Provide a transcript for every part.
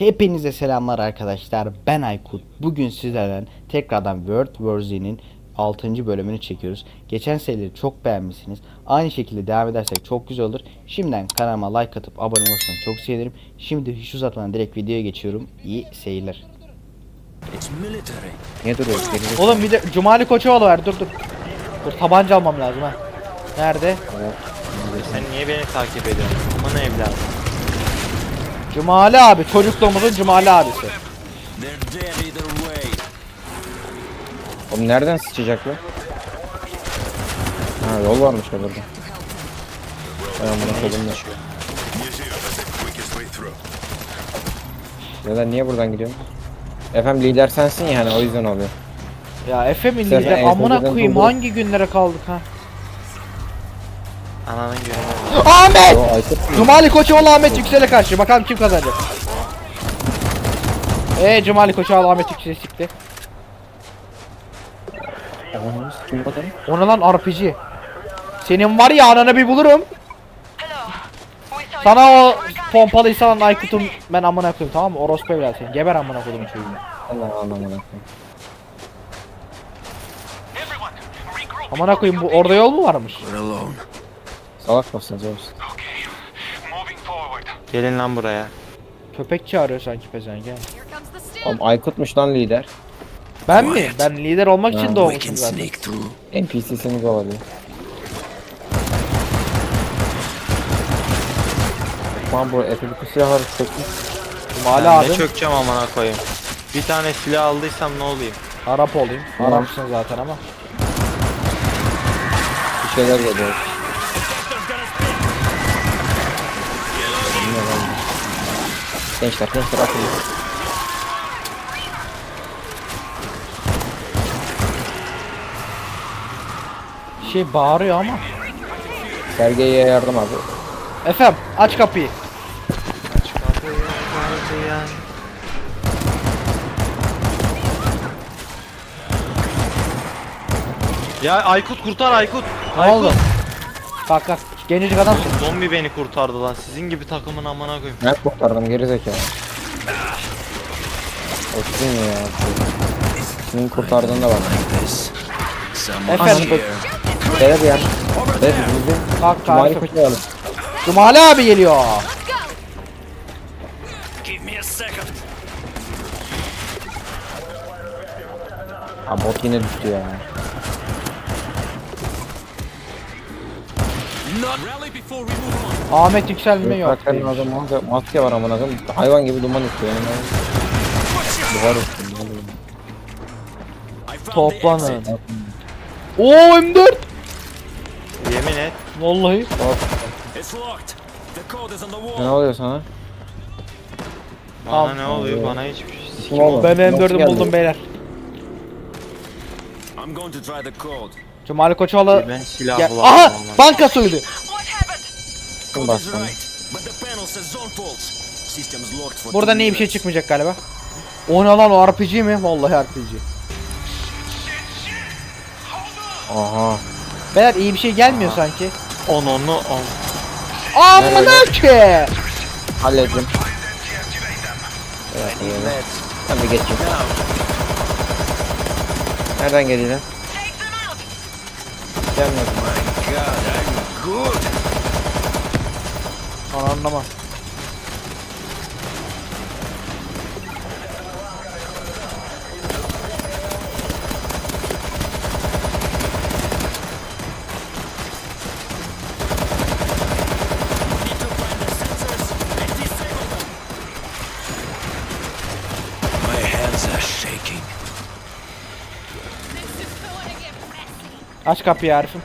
Hepinize selamlar arkadaşlar. Ben Aykut. Bugün sizlerden tekrardan World War Z'nin 6. bölümünü çekiyoruz. Geçen serileri çok beğenmişsiniz. Aynı şekilde devam edersek çok güzel olur. Şimdiden kanalıma like atıp abone olursanız çok sevinirim. Şimdi hiç uzatmadan direkt videoya geçiyorum. İyi seyirler. Niye duruyoruz? Geri Oğlum bir de Cumali Koçovalı ver dur dur. Dur tabanca almam lazım ha. Nerede? Sen niye beni takip ediyorsun? Aman evladım. Cumali abi çocukluğumuzun Cumali abisi. Oğlum nereden sıçacak bu? Ha yol varmış ya burada. Ben bunu koydum da. Neden niye buradan gidiyorum? Efendim lider sensin ya hani o yüzden oluyor. Ya Efe mi lider? Amına koyayım buldu. hangi günlere kaldık ha? Ananın günü. Ahmet! Cumali Koçovalı Ahmet Yüksel'e karşı. Bakalım kim kazanacak. Eee Cumali Koçovalı Ahmet Yüksel'e sikti. Ananı kim bu adam? O ne lan RPG? Senin var ya ananı bir bulurum. Sana o pompalıysa lan Aykut'um ben amına koyayım tamam mı? Orospu evlat seni. Geber amına koyayım çocuğunu. Allah anlamadım. Amına koyayım bu orada yol mu varmış? Salak mısınız oğlum? Gelin lan buraya. Köpek çağırıyor sanki stick. Oğlum Aykut'muş lan lider. Ben mi? Ben lider olmak için doğmuşum zaten. NPC'sini kovalıyor. Tamam bu bir silahları çökmüş. Cumali Ben abi. ne çökeceğim amına koyayım. Bir tane silah aldıysam ne olayım? Arap olayım. Arapsın zaten ama. Bir şeyler geliyor. Gençler gençler atın. Şey bağırıyor ama. Sergey'e yardım abi. Efem aç kapıyı. Aç kapıyı gardiyan. Ya Aykut kurtar Aykut. Ne Aykut. oldu? Kalk kalk. Gencecik adamsın. Zombi beni kurtardı lan. Sizin gibi takımın amına koyayım. Ben kurtardım geri zekalı. Olsun ya. Senin kurtardığında var. This. Someone Efendim? Beyler bir yan. Beyler bizim Kalk Cumali kalk. koşmayalım. Cumali abi geliyor. Give me a second. Ha bot yine düştü ya. Ahmet yükselme yok. Karakterin ağzı maske, maske var amına koyayım. Hayvan gibi duman üstüyor. Yani. Found the Toplanın. Oo M4. Yemin et. Vallahi. Ne oluyor sana? Bana Al. ne oluyor? Bana hiçbir şey. Ben Nasıl M4'ü geldi? buldum beyler. I'm going to try the code. Cumali Koçovalı. Ben silah Gel. bulamadım. Aha banka bastı? Burada two iyi bir şey çıkmayacak galiba. O ne lan o RPG mi? Vallahi RPG. Aha. Beyler iyi bir şey gelmiyor sanki. Onunu on. Amına ki. Hallettim. Evet, evet. Ben bir geçeyim. Nereden geliyor lan? Gelmedim. God, I'm Aç kapıyı Arif'im.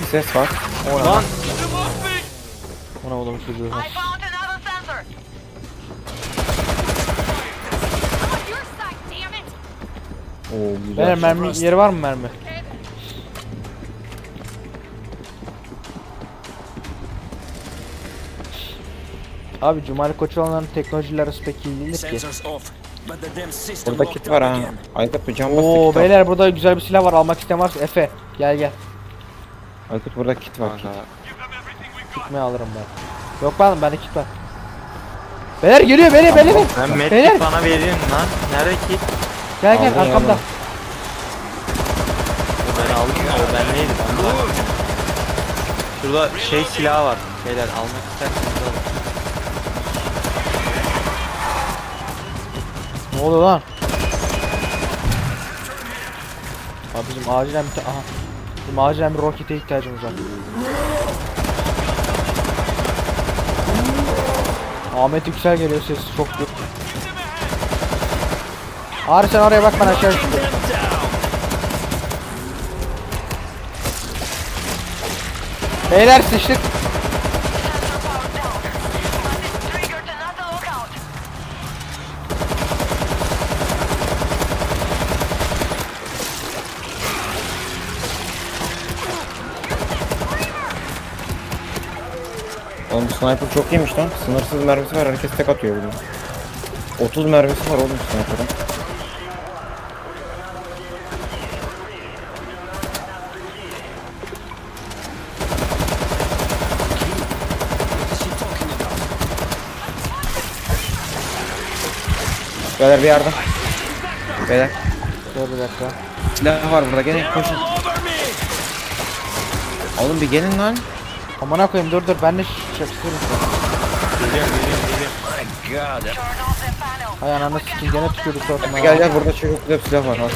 Bir ses var. Lan Ona oğlum çocuğu. Oo güzel. Beyler mermi yeri var mı mermi? Abi Cumali Koçovalı'nın teknolojileri arası pek iyi değildir ki. Burada kit var ha. Aykut bir can bas. Oo kit beyler burada güzel bir silah var almak isteyen varsa Efe gel gel. Aykut burada kit var. Kit. Gitmeye alırım ben. Yok ben ben ekip var. Beyler geliyor beni beni beni. Ben Beyler medkit bana verin lan. Nerede ki? gel gel Aldın ya arkamda. bunu. Ben aldım da o ben neydi ben. Şurada şey silahı var. Beyler almak isterseniz alın. Ne oluyor lan? Abi bizim acilen bir aha. Bizim acilen bir rokete ihtiyacımız var. Ahmet Yüksel geliyor sesi çok büyük. Ağrı sen oraya bak ben aşağı çıkıyorum. Beyler sıçtık. Sniper çok iyiymiş lan. Sınırsız mermisi var. Herkes tek atıyor bunu. 30 mermisi var oğlum sniper'ın. Beyler bir yardım. Beyler. Dur bir dakika. Silah var burada gelin koşun. Oğlum bir gelin lan. Amına koyayım dur dur ben de şapsırım. Geliyorum geliyorum geliyorum. Panel. Hay ananı sikin gene tükürdük suratıma Gel gel burada çok güzel bir silah var. Al.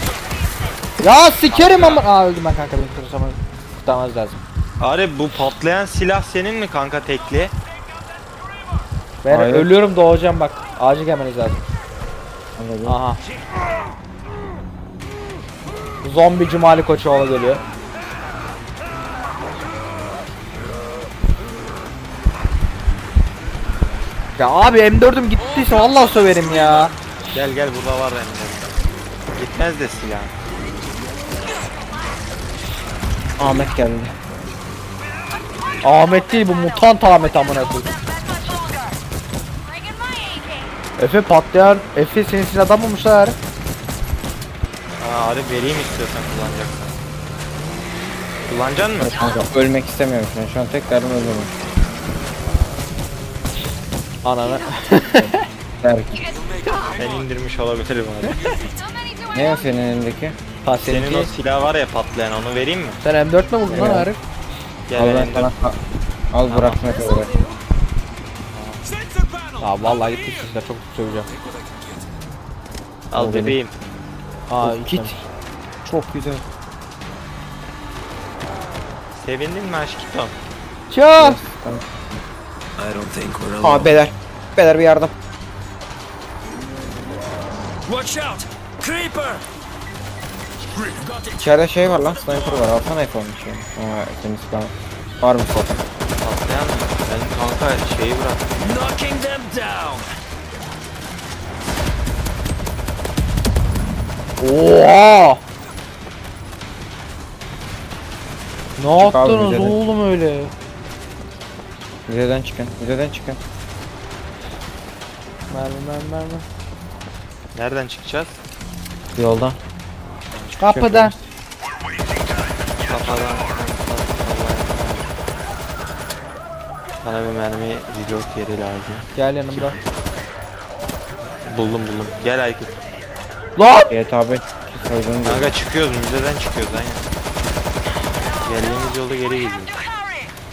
Ya sikerim ama. Aa öldüm ben kanka beni kurtarsam kurtarmaz lazım. Ari bu patlayan silah senin mi kanka tekli? Ben Hayır. ölüyorum doğacağım bak. Acil gelmeniz lazım. Anladım. Aha. Zombi Cumali Koçoğlu geliyor. Ya abi M4'üm gittiyse vallahi söverim ya. Gel gel burada var benim. Gitmez de silah. Ahmet geldi. Ahmet değil bu mutant Ahmet amına koyayım. Efe patlayan Efe senin silah adam bulmuşlar. Aa Ari vereyim istiyorsan kullanacaksan. Kullanacaksın mı? Kanka ölmek istemiyorum şu an. Şu an tek derdim ölmemek. Ananı. Belki. Ben indirmiş olabilirim abi. Ne o senin elindeki? Senin o silah var ya patlayan onu vereyim mi? Sen M4 mi buldun lan Evet. Arif? Gel Al ben ben sana al bırak ne kadar. Aa vallahi gitti sizler çok söyleyeceğim. Al bebeğim. Aa kit. Çok güzel. Sevindin mi aşkım? Çal. I don't think we're alone. Aa beyler. Beyler bir yardım. Watch out! Creeper! İçeride şey var lan sniper var. Alsana iPhone'u şey. Aa senin silahın. Var mı zaten? Patlayan mı? Ben kanka şeyi bırak. Knocking them down! Oha! Ne Çık abi, yaptınız oğlum öyle? Müzeden çıkın. Müzeden çıkın. Mermi mermi mermi. Nereden çıkacağız? Yoldan. Kapıdan. Kafadan. Bana bir mermi reload yeri lazım. Gel yanımda. Buldum buldum. Gel Aykut. Lan! GTA 5 soyduğunu diyor. Kanka çıkıyoruz müzeden çıkıyoruz aynen. Geldiğimiz yolda geri gidiyoruz.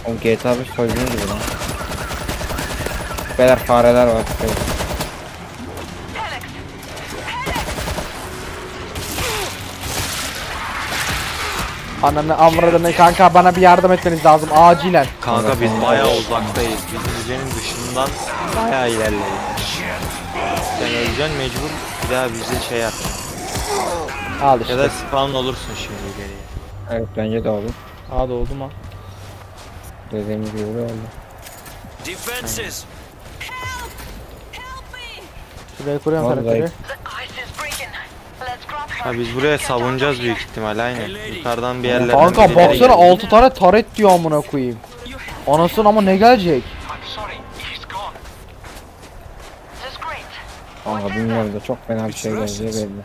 Oğlum GTA 5 soyduğunu gibi lan. Beyler fareler var. Beyler. Ananı avradını kanka bana bir yardım etmeniz lazım acilen. Kanka biz bayağı uzaktayız. Biz müzenin dışından bayağı ilerledik. Sen öleceksin mecbur bir daha bize şey yap. Al Ya da işte. spawn olursun şimdi geriye. Evet bence de oldu. Aa oldu mu? Dediğimiz gibi oldu. Defenses! Help me! Şuraya kuruyorum Vallahi. karakteri. Ha biz buraya savunacağız büyük ihtimal aynen. Yukarıdan bir yerlerden Kanka birileri baksana geliyor. 6 tane taret diyor amına koyayım. Anasını ama ne gelecek? This is great. Kanka bilmiyorum da çok fena bir şey geleceği belli.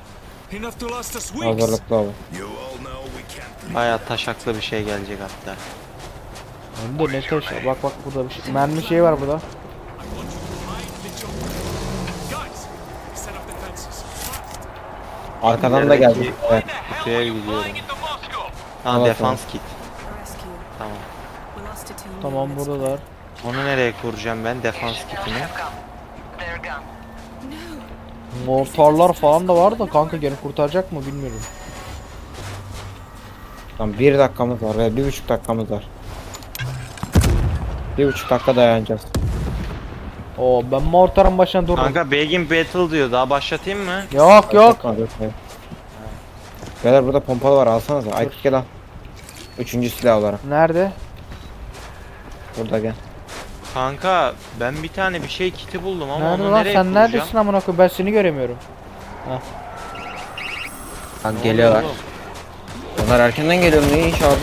Enough to last us weeks! Hazırlıklı olun. Bayağı taşaklı bir şey gelecek hatta. Hem de ne taş. Bak bak burada bir şey. Mermi şey var burada. Arkadan da geldi. Evet. Kutuya gidiyorum. Ha Evet, defans kit. Tamam. Tamam buradalar. Onu nereye kuracağım ben defans kitini? Mortarlar falan da var da kanka gene kurtaracak mı bilmiyorum. Tamam bir dakikamız var ve bir buçuk dakikamız var. Bir buçuk dakika dayanacağız. Oo ben mortarın başına durdum. Kanka Begin Battle diyor. Daha başlatayım mı? Yok yok. Beyler burada pompalı var alsanıza. Aykut gel al. Üçüncü silah olarak. Nerede? Burada gel. Kanka ben bir tane bir şey kiti buldum ama Nerede onu lan nereye sen kuracağım? neredesin amına koyayım ben seni göremiyorum. Lan Ne geliyorlar. oluyor Onlar erkenden geliyor. Ne iş abi?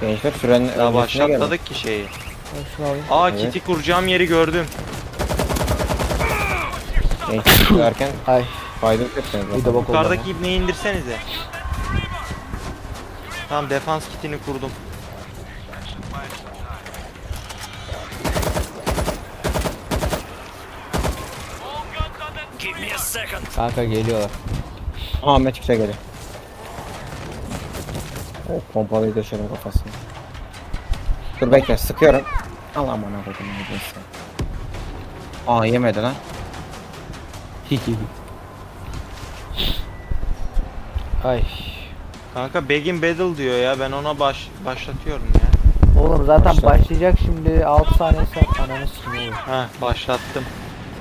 Gençler sürenin? Daha öncesine gelin. başlatmadık ki şeyi. Şunu alayım. Aa Evet. kiti kuracağım yeri gördüm. Gençler erken Ay fayda etmeniz bir de bak oldu. Yukarıdaki ibneyi indirsenize. Tamam defans kitini kurdum. Kanka geliyorlar. Aa Ahmet Yüksel geliyor. O pompalıyı döşelim kafasına. Dur bekle sıkıyorum. Al aman abicim neyse. Aa yemedi lan. Ay. Kanka Begin Battle diyor ya ben ona baş başlatıyorum ya. Oğlum zaten Başla. başlayacak şimdi 6 saniye sen ananı sikim olur. Ha başlattım.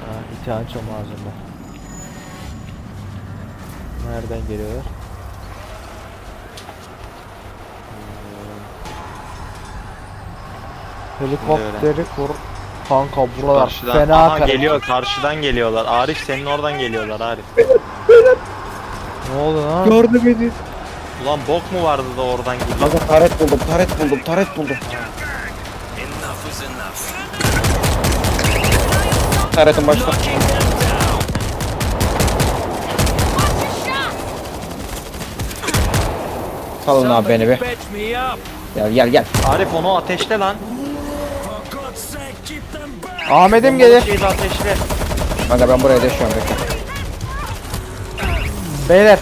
Ha ithal çom ağzında. Nereden geliyorlar? Helikopteri kur. Kanka buralar Karşıdan. fena Aha geliyor karşıdan geliyorlar. Arif senin oradan geliyorlar Arif. Ne oldu lan? Gördü beni. Ulan bok mu vardı da oradan geliyor? Kanka taret buldum taret buldum taret buldum. Taretin başta. Salın abi beni up. Gel gel gel. Arif onu ateşle lan. Ahmet'im gelir. şeyi de ateşle. Kanka ben buraya deşiyorum bekle. Beyler.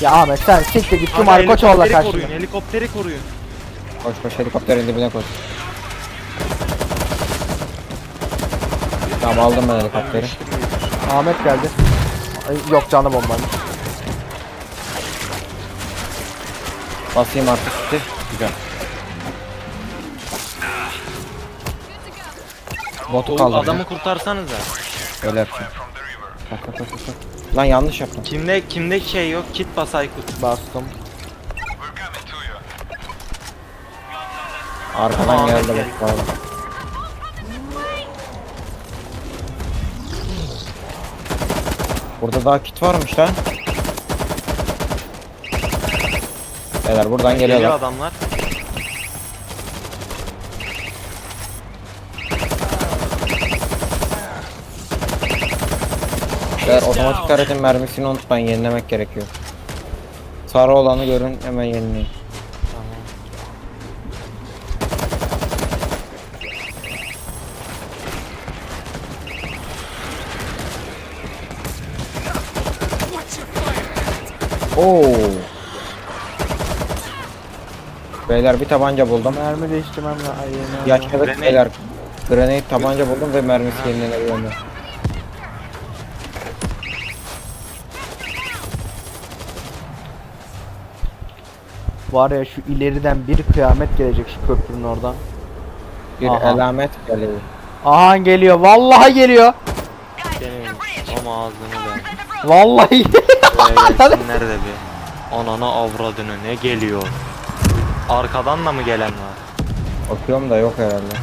Ya Ahmet sen siktir git Kanka, Cumali Koçoğlu'na helikopteri helikopteri koruyun. Koş koş helikopterin dibine koş. Tamam aldım ben helikopteri. Ahmet geldi. Ay, yok canlı bombaymış. Basayım artık. Güzel. Botu Oğlum kaldırdım. adamı kurtarsanıza. Öyle yapacağım. Bak bak bak. bak. Lan yanlış yaptım. Kimde kimde şey yok? Kit bas Aykut. Bastım. Arkadan Ahmet geldi bak. Burada daha kit varmış lan. Beyler buradan Geliyor geliyorlar. adamlar. Beyler otomatik taretin mermisini unutmayın yenilemek gerekiyor. Sarı olanı görün hemen yenileyin. Oo. Beyler bir tabanca buldum. Mermi değiştirmem lazım. Yaşadık Grenade. beyler. Grenade tabanca buldum ve mermisi yenilenebiliyor. Var ya şu ileriden bir kıyamet gelecek şu köprünün oradan. Bir Aha. alamet geliyor. Aha geliyor. Vallahi geliyor. Senin ama ağzını be. Vallahi. Buraya gelsinler de bir. Anana avradını ne geliyor? Arkadan da mı gelen var? Bakıyorum da yok herhalde.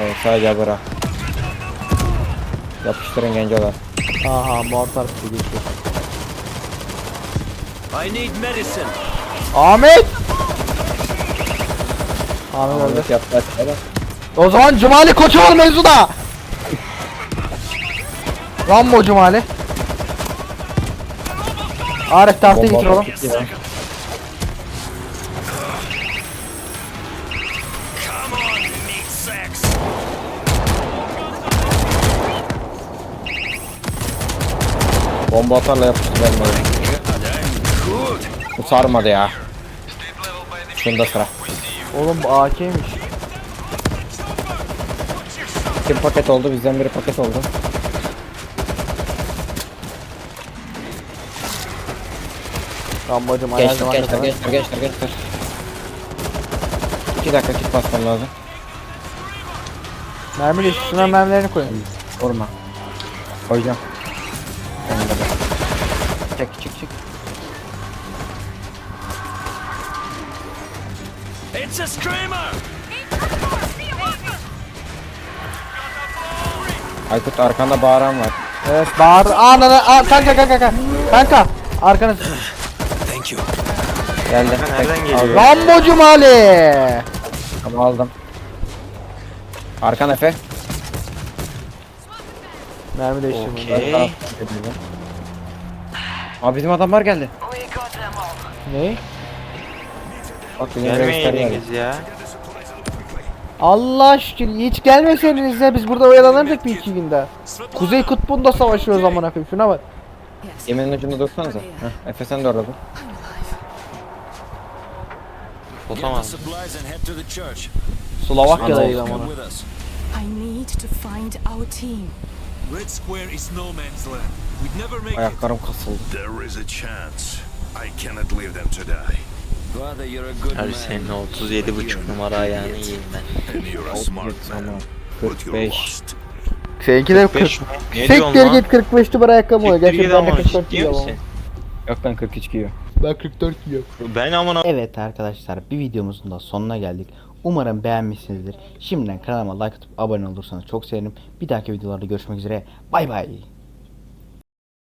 Evet sadece bırak. Yapıştırın gencolar. Aha mortar geçiyor. I need medicine. Ahmet! Ahmet öldü. Ahmet. O zaman Cumali koçu var mevzuda. Rambo Cumali. Arif tahtı getir oğlum. Bomba atarla yapıştı ben böyle. Ya. Şunda sıra. Oğlum bu AK'ymiş. Kim paket oldu? Bizden biri paket oldu. Rambacım ayar Gençler zaman gençler kadar. gençler gençler gençler. 2 dakika kit basmam lazım. Mermi de şuna mermilerini koyun. Vurma. Koyacağım. Önünde de. Çek It's a screamer! Aykut arkanda bağıran var. Evet bağır. Ananı aa, kanka kanka kanka. Kanka arkanız. Thank you. Geldi. nereden geliyor? aldım. Rambocum Ali. Tamam aldım. Arkan Efe. Mermi değiştirme. Okey. Abi bizim adamlar geldi. Ne? Bak geldi. Gelmeyeydiniz ya. Allah şükür hiç gelmeseydiniz ya biz burada oyalanırdık bir iki günde. Kuzey Kutbu'nda savaşıyoruz zaman koyayım şuna bak. Yes. Yemeğin ucunda dursanıza. Heh, Efe sen de orada dur. Get the Otamaz. supplies and head to the church. Slovakya'dayız Anadolu. ama. Come with us. I need to find our team. Red Square is no man's land. We'd never make it. Ayaklarım kasıldı. There is a chance. I cannot leave them to die. Her senin 37,5 numara ayağını yiyeyim ben. Tamam. man. But you're 45. lost. Seninki de 40. 5 mi? Ne diyorsun Siktir lan? git 45 numara ayakkabı oluyor. Gerçi ben de ama 44 ciddi giyiyorum. Yok ben 43 giyiyor. Ben 44 giyiyorum. Ben amına Evet arkadaşlar bir videomuzun da sonuna geldik. Umarım beğenmişsinizdir. Şimdiden kanalıma like atıp abone olursanız çok sevinirim. Bir dahaki videolarda görüşmek üzere. Bay bay.